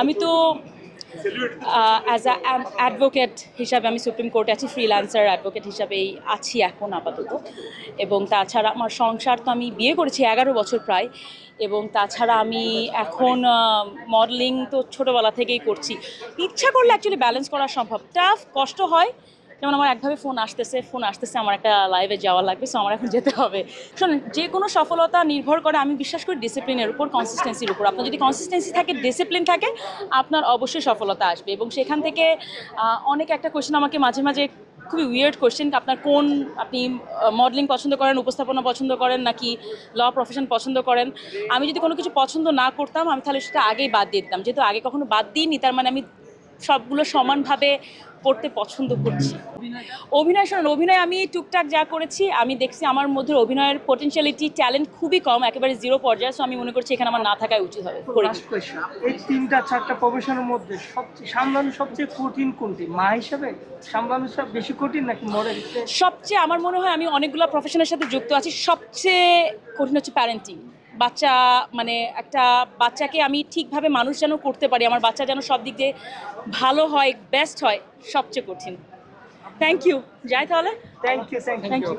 আমি তো as a advocate হিসাবে আমি সুপ্রিম কোর্টে আছি ফ্রিল্যান্সার অ্যাডভোকেট হিসাবেই আছি এখন আপাতত। এবং তাছাড়া আমার সংসার তো আমি বিয়ে করেছি এগারো বছর প্রায়। এবং তাছাড়া আমি এখন মডেলিং তো ছোটোবেলা থেকেই করছি। ইচ্ছা করলে অ্যাকচুয়ালি ব্যালেন্স করা সম্ভব। টাফ কষ্ট হয় যেমন আমার একভাবে ফোন আসতেছে ফোন আসতেছে, আমার একটা লাইভে যাওয়া লাগবে সো আমার এখন যেতে হবে। শোনেন, যে কোনো সফলতা নির্ভর করে, আমি বিশ্বাস করি ডিসিপ্লিনের উপর কনসিস্টেন্সির উপর। আপনার যদি কনসিস্টেন্সি থাকে ডিসিপ্লিন থাকে, আপনার অবশ্যই সফলতা আসবে। এবং সেখান থেকে অনেক একটা কোয়েশ্চেন আমাকে মাঝে মাঝে খুবই উইয়ার্ড কোয়েশ্চেন আপনার কোন আপনি মডেলিং পছন্দ করেন, উপস্থাপনা পছন্দ করেন, নাকি ল প্রফেশন পছন্দ করেন? আমি যদি কোনো কিছু পছন্দ না করতাম, আমি তাহলে সেটা আগেই বাদ দিয়ে দিতাম। যেহেতু আগে কখনো বাদ দিইনি, তার মানে আমি সবগুলো সমানভাবে করতে পছন্দ করছি। অভিনয় শোনেন অভিনয় আমি টুকটাক যা করেছি আমি দেখছি আমার মধ্যে অভিনয়ের পোটেনশিয়ালিটি ট্যালেন্ট খুবই কম একেবারে জিরো পর্যায়ে সো আমি মনে করছি এখানে আমার না থাকাই উচিত হবে। এই তিনটা চারটা প্রফেশনের মধ্যে সবচেয়ে সামলানো সবচেয়ে কঠিন কোনটি? মা হিসাবে সামলানো সব বেশি কঠিন নাকি মডেল সবচেয়ে আমার মনে হয় আমি অনেকগুলো প্রফেশনের সাথে যুক্ত আছি সবচেয়ে কঠিন হচ্ছে প্যারেন্টিং বাচ্চা মানে একটা বাচ্চাকে আমি ঠিকভাবে মানুষ যেন করতে পারি আমার বাচ্চা যেন সব দিক দিয়ে ভালো হয় বেস্ট হয় সবচেয়ে কঠিন। থ্যাংক ইউ যাই তাহলে। Thank you thank you